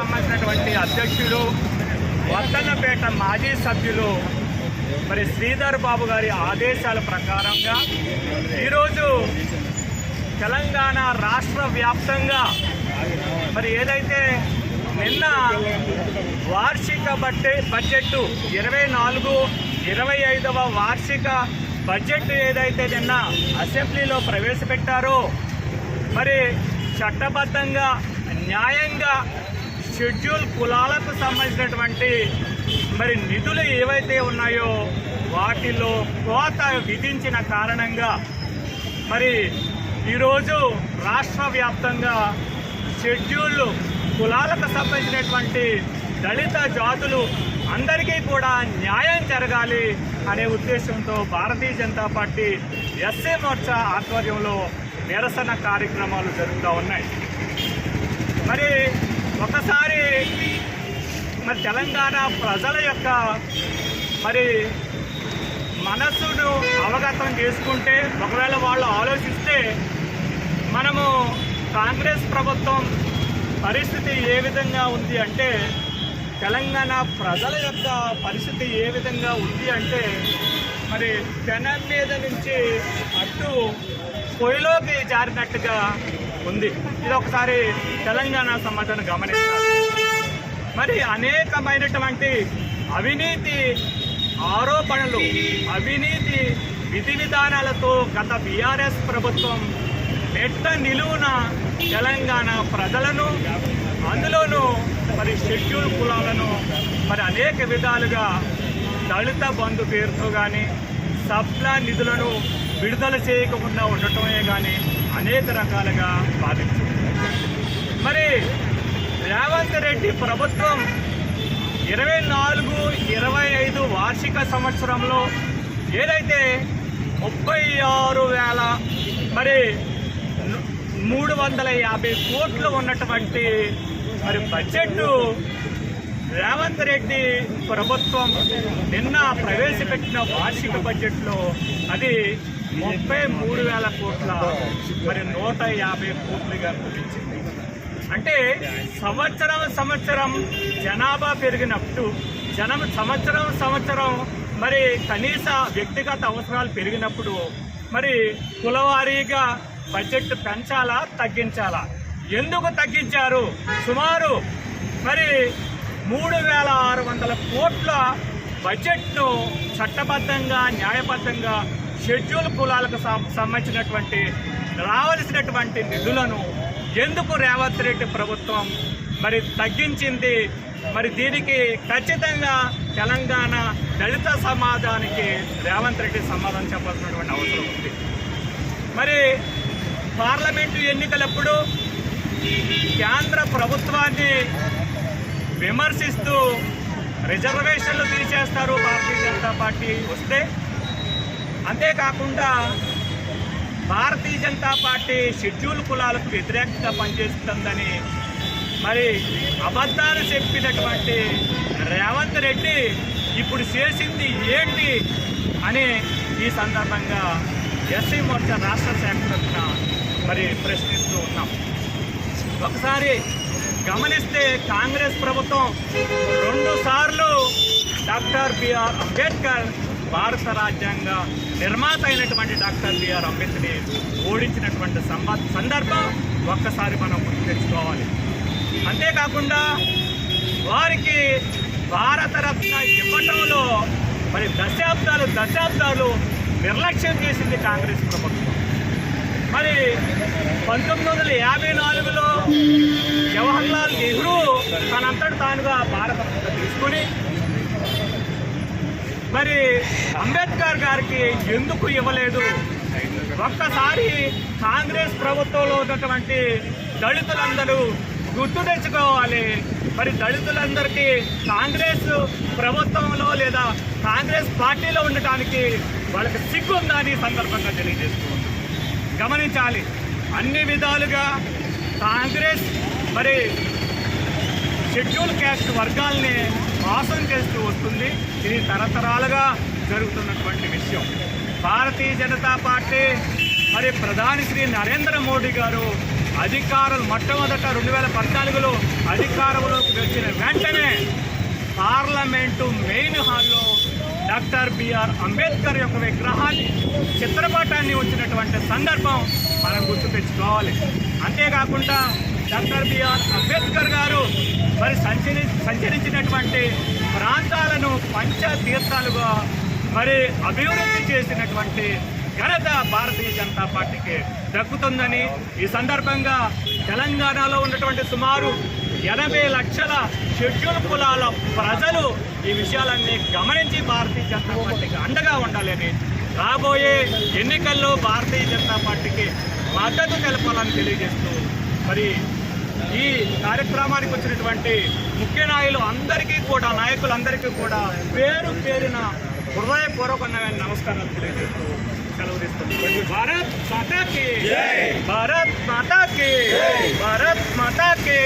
సంబంధించినటువంటి అధ్యక్షులు వర్తన్నపేట మాజీ సభ్యులు మరి శ్రీధర్ బాబు గారి ఆదేశాల ప్రకారంగా ఈరోజు తెలంగాణ రాష్ట్ర వ్యాప్తంగా మరి ఏదైతే నిన్న వార్షిక బట్టే బడ్జెట్ ఇరవై నాలుగు ఇరవై ఐదవ వార్షిక బడ్జెట్ ఏదైతే నిన్న అసెంబ్లీలో ప్రవేశపెట్టారో మరి చట్టబద్ధంగా న్యాయంగా షెడ్యూల్ కులాలకు సంబంధించినటువంటి మరి నిధులు ఏవైతే ఉన్నాయో వాటిలో కోత విధించిన కారణంగా మరి ఈరోజు రాష్ట్ర వ్యాప్తంగా షెడ్యూల్ కులాలకు సంబంధించినటువంటి దళిత జాతులు అందరికీ కూడా న్యాయం జరగాలి అనే ఉద్దేశంతో Bharatiya Janata party S A Morcha ఆధ్వర్యంలో నిరసన కార్యక్రమాలు జరుగుతూ ఉన్నాయి. మరి ఒకసారి మరి తెలంగాణ ప్రజల యొక్క మరి మనస్సును అవగతం చేసుకుంటే ఒకవేళ వాళ్ళు ఆలోచిస్తే మనము కాంగ్రెస్ ప్రభుత్వం పరిస్థితి ఏ విధంగా ఉంది అంటే తెలంగాణ ప్రజల యొక్క పరిస్థితి ఏ విధంగా ఉంది అంటే మరి జనం మీద నుంచి అటు పొయ్యిలోకి జారినట్టుగా ఉంది. ఇది ఒకసారి తెలంగాణ సమాజాన్ని గమనించాలి. మరి అనేకమైనటువంటి అవినీతి ఆరోపణలు అవినీతి విధి విధానాలతో గత బీఆర్ఎస్ ప్రభుత్వం నెట్ట నిలువున తెలంగాణ ప్రజలను అందులోనూ మరి షెడ్యూల్ కులాలను మరి అనేక విధాలుగా దళిత బంధు పేరుతో కానీ సప్లా నిధులను విడుదల చేయకుండా ఉండటమే కానీ అనేక రకాలుగా బాధించింది. మరి రేవంత్ రెడ్డి ప్రభుత్వం ఇరవై నాలుగు ఇరవై ఐదు వార్షిక సంవత్సరంలో ఏదైతే ముప్పై ఆరు వేల మరి మూడు వందల యాభై కోట్లు ఉన్నటువంటి మరి బడ్జెట్ రేవంత్ రెడ్డి ప్రభుత్వం నిన్న ప్రవేశపెట్టిన వార్షిక బడ్జెట్లో అది ముప్పై మూడు వేల కోట్ల మరి నూట యాభై కోట్లుగా కుదించింది. అంటే సంవత్సరం సంవత్సరం జనాభా పెరిగినప్పుడు జనం సంవత్సరం సంవత్సరం మరి కనీస వ్యక్తిగత అవసరాలు పెరిగినప్పుడు మరి కులవారీగా బడ్జెట్ పెంచాలా తగ్గించాలా? ఎందుకు తగ్గించారు? సుమారు మరి మూడు వేల ఆరు వందల కోట్ల బడ్జెట్ను చట్టబద్ధంగా న్యాయబద్ధంగా షెడ్యూల్ కులాలకు సంబంధించినటువంటి రావలసినటువంటి నిధులను ఎందుకు రేవంత్ రెడ్డి ప్రభుత్వం మరి తగ్గించింది? మరి దీనికి ఖచ్చితంగా తెలంగాణ దళిత సమాజానికి రేవంత్ రెడ్డి సమాధానం చెప్పాల్సినటువంటి అవసరం ఉంది. మరి పార్లమెంటు ఎన్నికలప్పుడు కేంద్ర ప్రభుత్వాన్ని విమర్శిస్తూ రిజర్వేషన్లు తీసేస్తారు భారతీయ జనతా పార్టీ వస్తే అంతేకాకుండా భారతీయ జనతా పార్టీ షెడ్యూల్ కులాలకు వ్యతిరేకంగా పనిచేస్తుందని మరి అబద్ధాలు చెప్పినటువంటి రేవంత్ రెడ్డి ఇప్పుడు చేసింది ఏంటి అని ఈ సందర్భంగా ఎస్సీ మోర్చా రాష్ట్ర శాఖ తరఫున మరి ప్రశ్నిస్తూ ఉన్నాం. ఒకసారి గమనిస్తే కాంగ్రెస్ ప్రభుత్వం రెండు సార్లు డాక్టర్ బిఆర్ అంబేద్కర్ భారత రాజ్యాంగ నిర్మాత అయినటువంటి డాక్టర్ బిఆర్ అంబేద్కర్ని ఓడించినటువంటి సంబ- సందర్భం ఒక్కసారి మనం గుర్తు తెచ్చుకోవాలి. అంతేకాకుండా వారికి భారతరత్న ఇవ్వటంలో మరి దశాబ్దాలు దశాబ్దాలు నిర్లక్ష్యం చేసింది కాంగ్రెస్ ప్రభుత్వం. మరి పంతొమ్మిది వందల యాభై నాలుగులో జవహర్లాల్ నెహ్రూ తనంతటి తానుగా భారత తీసుకుని మరి అంబేద్కర్ గారికి ఎందుకు ఇవ్వలేదు? ఒక్కసారి కాంగ్రెస్ ప్రభుత్వంలో ఉన్నటువంటి దళితులందరూ గుర్తు తెచ్చుకోవాలి. మరి దళితులందరికీ కాంగ్రెస్ ప్రభుత్వంలో లేదా కాంగ్రెస్ పార్టీలో ఉండటానికి వాళ్ళకి సిగ్గు ఉందని సందర్భంగా తెలియజేస్తుంది గమనించాలి అన్ని విధాలుగా కాంగ్రెస్ మరి షెడ్యూల్ క్యాస్ట్ వర్గాల్ని మోసం చేస్తూ వస్తుంది. ఇది తరతరాలుగా జరుగుతున్నటువంటి విషయం. భారతీయ జనతా పార్టీ మరి ప్రధాని శ్రీ నరేంద్ర మోడీ గారు అధికారులు మొట్టమొదట రెండు వేల పద్నాలుగులో అధికారంలోకి వచ్చిన వెంటనే పార్లమెంటు మెయిన్ హాల్లో డాక్టర్ బిఆర్ అంబేద్కర్ యొక్క విగ్రహాన్ని చిత్రపటాన్ని వచ్చినటువంటి సందర్భం మనం గుర్తు తెచ్చుకోవాలి. అంతేకాకుండా డాక్టర్ బిఆర్ అంబేద్కర్ గారు మరి సంచరి సంచరించినటువంటి ప్రాంతాలను పంచతీర్థాలుగా మరి అభివృద్ధి చేసినటువంటి ఘనత భారతీయ జనతా పార్టీకి దక్కుతుందని ఈ సందర్భంగా తెలంగాణలో ఉన్నటువంటి సుమారు ఎనభై లక్షల షెడ్యూల్ కులాల ప్రజలు ఈ విషయాలన్నీ గమనించి భారతీయ జనతా పార్టీకి అండగా ఉండాలని రాబోయే ఎన్నికల్లో భారతీయ జనతా పార్టీకి మద్దతు తెలపాలని తెలియజేస్తూ మరి ఈ కార్యక్రమానికి వచ్చినటువంటి ముఖ్య నాయకులు అందరికీ కూడా నాయకులందరికీ కూడా పేరు పేరిన హృదయపూర్వకమైన నమస్కారాలు తెలియజేస్తూ సెలవు తీసుకుంటున్నాను భారత్ మాతాకి భారత్ మాతాకి భారత్ మాతాకి